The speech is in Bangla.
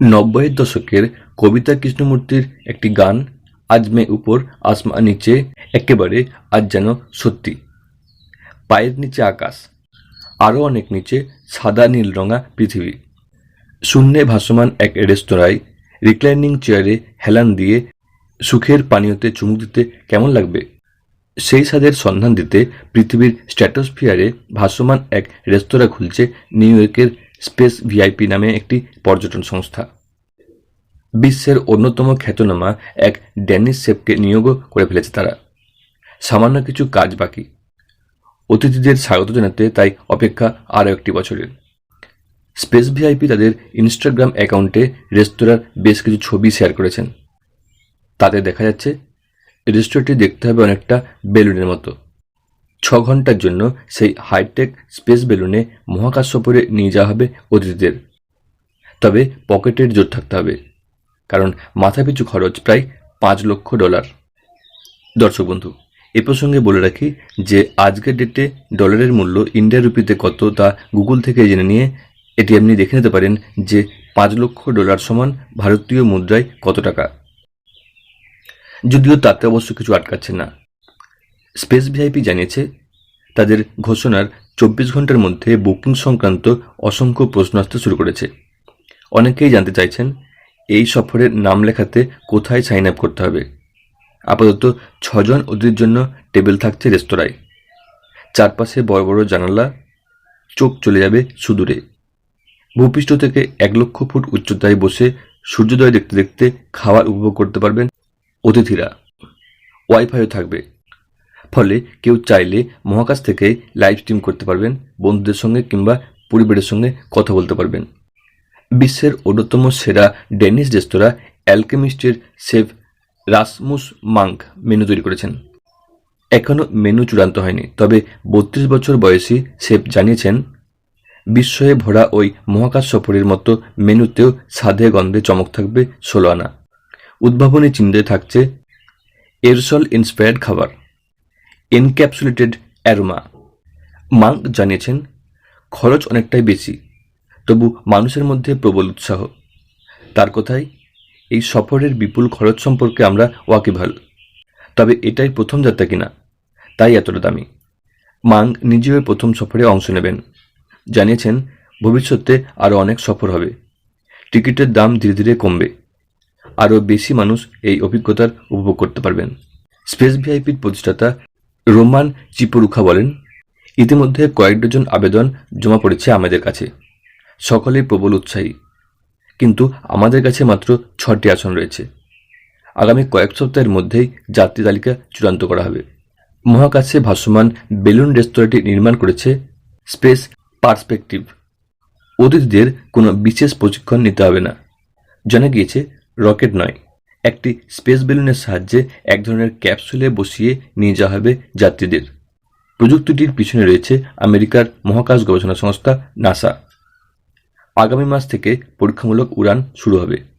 নব্বইয়ের দশকের কবিতা কৃষ্ণমূর্তির একটি গান, আজ মে উপর আসমা নিচে একেবারে আজ যেন সত্যি। পায়ের নিচে আকাশ, আরও অনেক নিচে সাদা নীল রঙা পৃথিবী। শূন্যে ভাসমান এক রেস্তোরাঁয় রিক্লাইনিং চেয়ারে হেলান দিয়ে সুখের পানীয়তে চুমুক দিতে কেমন লাগবে? সেই স্বাদের সন্ধান দিতে পৃথিবীর স্ট্র্যাটোস্ফিয়ারে ভাসমান এক রেস্তোরাঁ খুলছে নিউ ইয়র্কের স্পেস ভিআইপি নামে একটি পর্যটন সংস্থা। বিশ্বের অন্যতম খ্যাতনামা এক ড্যানিশ শেফকে নিয়োগও করে ফেলেছে তারা। সামান্য কিছু কাজ বাকি। অতিথিদের স্বাগত জানাতে তাই অপেক্ষা আরও একটি বছরের। স্পেস ভিআইপি তাদের ইনস্টাগ্রাম অ্যাকাউন্টে রেস্তোরাঁর বেশ কিছু ছবি শেয়ার করেছেন। তাতে দেখা যাচ্ছে, রেস্তোরাঁটি দেখতে হবে অনেকটা বেলুনের মতো। ছ ঘণ্টার জন্য সেই হাইটেক স্পেস বেলুনে মহাকাশ সফরে নিয়ে যাওয়া হবে অতিথিদের। তবে পকেটের জোর থাকতে হবে, কারণ মাথাপিছু খরচ প্রায় পাঁচ লক্ষ ডলার। দর্শক বন্ধু, এ প্রসঙ্গে বলে রাখি যে আজকের ডেটে ডলারের মূল্য ইন্ডিয়া রুপিতে কত তা গুগল থেকে জেনে নিয়ে এটি আপনি দেখে নিতে পারেন যে পাঁচ লক্ষ ডলার সমান ভারতীয় মুদ্রায় কত টাকা। যদিও তাতে অবশ্য কিছু আটকাচ্ছে না। স্পেস ভিআইপি জানিয়েছে, তাদের ঘোষণার চব্বিশ ঘণ্টার মধ্যে বুকিং সংক্রান্ত অসংখ্য প্রশ্ন আসতে শুরু করেছে। অনেকেই জানতে চাইছেন, এই সফরের নাম লেখাতে কোথায় সাইন আপ করতে হবে? আপাতত ছজন অতিথির জন্য টেবিল থাকছে রেস্তোরাঁয়। চারপাশে বড় বড় জানালা, চোখ চলে যাবে সুদূরে। ভূপৃষ্ঠ থেকে এক লক্ষ ফুট উচ্চতায় বসে সূর্যোদয় দেখতে দেখতে খাবার উপভোগ করতে পারবেন অতিথিরা। ওয়াইফাইও থাকবে। ফলে কেউ চাইলে মহাকাশ থেকে লাইভ স্ট্রিম করতে পারবেন, বন্ধুদের সঙ্গে কিংবা পরিবারের সঙ্গে কথা বলতে পারবেন। বিশ্বের অন্যতম সেরা ডেনিস রেস্তোরাঁ অ্যালকেমিস্টের শেফ রাসমুস মাঙ্ক মেনু তৈরি করেছেন। এখনও মেনু চূড়ান্ত হয়নি, তবে বত্রিশ বছর বয়সী শেফ জানিয়েছেন, বিস্ময়ে ভরা ওই মহাকাশ সফরের মতো মেনুতেও স্বাদে গন্ধে চমক থাকবে ষোলো আনা। উদ্ভাবনী চিন্তায় থাকছে এরসল ইন্সপায়ার্ড খাবার। এনক্যাপসুলেটেড অ্যারোমা মাঙ্ক জানিয়েছেন, খরচ অনেকটাই বেশি, তবু মানুষের মধ্যে প্রবল উৎসাহ। তার কথায় এই সফরের বিপুল খরচ সম্পর্কে আমরা ওয়াকিবহাল। তবে এটাই প্রথম যাত্রা কিনা, তাই এতটা দামি। মাং নিজেও প্রথম সফরে অংশ নেবেন। জানিয়েছেন, ভবিষ্যতে আরও অনেক সফর হবে। টিকিটের দাম ধীরে ধীরে কমবে। আরও বেশি মানুষ এই অভিজ্ঞতার উপভোগ করতে পারবেন। স্পেস ভিআইপির প্রতিষ্ঠাতা রোমান চিপরুখা বলেন, ইতিমধ্যে কয়েক ডজন আবেদন জমা পড়েছে আমাদের কাছে। সকলেই প্রবল উৎসাহী। কিন্তু আমাদের কাছে মাত্র ছটি আসন রয়েছে। আগামী কয়েক সপ্তাহের মধ্যেই যাত্রী তালিকা চূড়ান্ত করা হবে। মহাকাশে ভাসমান বেলুন রেস্তোরাঁটি নির্মাণ করেছে স্পেস পার্সপেক্টিভ। অতিথিদের কোনো বিশেষ প্রশিক্ষণ নিতে হবে না। জানা গিয়েছে, রকেট নয়। একটি স্পেস বেলুনের সাহায্যে এক ধরনের ক্যাপসুলে বসিয়ে নিয়ে যাওয়া হবে যাত্রীদের। প্রযুক্তিটির পিছনে রয়েছে আমেরিকার মহাকাশ গবেষণা সংস্থা নাসা। আগামী মাস থেকে পরীক্ষামূলক উড়ান শুরু হবে।